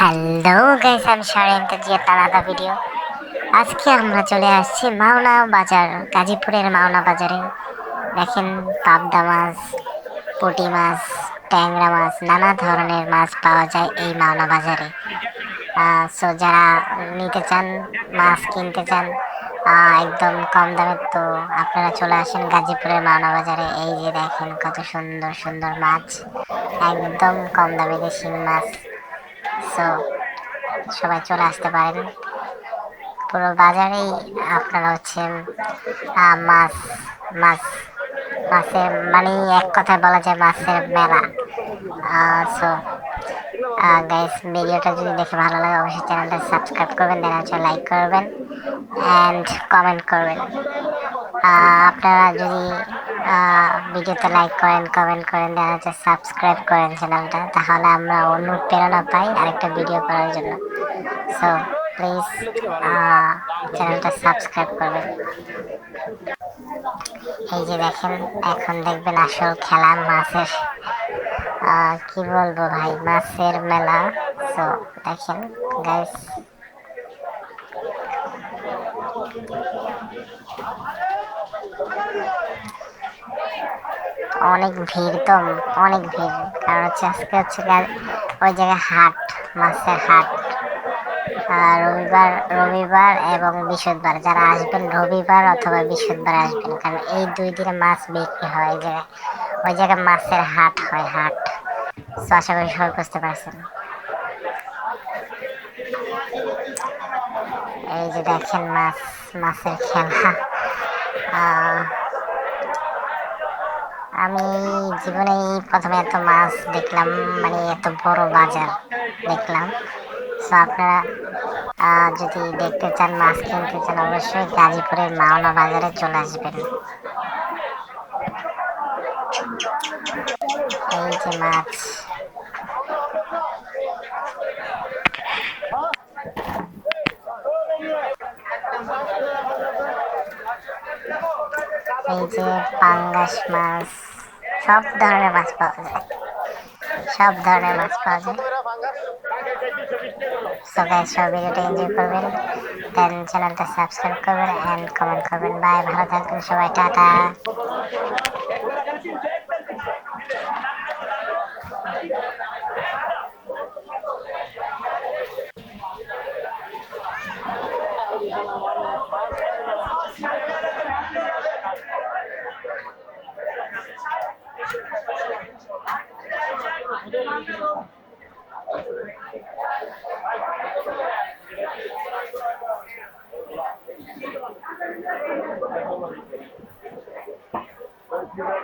Hello guys আমি সারেন্দ্র Zia তারাদা video আজকে আমরা চলে আসছি মাওনা বাজার, গাজীপুরের মাওনা বাজারে। দেখেন পাবদা মাছ, পুঁটি মাছ, ট্যাংরা মাছ, নানা ধরনের মাছ পাওয়া যায় এই মাওনা বাজারে। সো যারা নিতে চান, মাছ কিনতে চান একদম কম দামে তো আপনারা চলে আসেন গাজীপুরের মাওনা বাজারে। এই যে দেখেন কত সুন্দর সুন্দর মাছ, একদম কম দামে দেশি মাছ। সো সবাই চলে আসতে পারেন। পুরো বাজারেই আপনারা হচ্ছে মাছ মাছ, মাছের মানে এক কথায় বলা যায় মাছের মেলা। সো গাইস ভিডিওটা যদি দেখে ভালো লাগে, অবশ্যই চ্যানেলটা সাবস্ক্রাইব করবেন দেন হচ্ছে লাইক করবেন অ্যান্ড কমেন্ট করবেন। আপনারা যদি ভিডিওতে লাইক করেন কমেন্ট করেন দেন হচ্ছে সাবস্ক্রাইব করেন চ্যানেলটা তাহলে আমরা অনুপ্রেরণা পাই আরেকটা ভিডিও করার জন্য। সো প্লিজ চ্যানেলটা সাবস্ক্রাইব করবেন। এই যে দেখেন, এখন দেখবেন আসল খেলা মাছের কি বলব ভাই? মাছের মেলা। সো দেখেন গাইস অনেক ভিড় তো, অনেক ভিড়। কারণ হচ্ছে আজকে হচ্ছে ওই জায়গায় হাট, মাছের হাট। রবিবার রবিবার এবং বৃহস্পতিবার। যারা আসবেন রবিবার অথবা বৃহস্পতিবার আসবেন, কারণ এই দুই দিনে মাছ বিক্রি হয় এই জায়গায়। ওই জায়গায় মাছের হাট হয়, হাট। তো আশা করি সবাই বুঝতে পারছেন। এই যে দেখেন মাছ, মাছের খেলা। আমি জীবনে প্রথমে এত মাছ দেখলাম মানে এত বড় বাজার দেখলাম। তো আপনারা যদি দেখতে চান, মাছ কিনতে চান, অবশ্যই গাজীপুরের মাওনা বাজারে চলে আসবেন। এই যে মাছ। এই যে পাঙ্গাস মাছ, সব ধরনের মাছ পাওয়া যায়। সব ধরনের মাছ পাওয়া যায়। সো গাইস সব ভিডিওটা এনজয় করবেন। দেন চ্যানেলটা সাবস্ক্রাইব করবেন এন্ড কমেন্ট করবেন। বাই ভালো থাকবেন সবাই, টাটা। Thank you.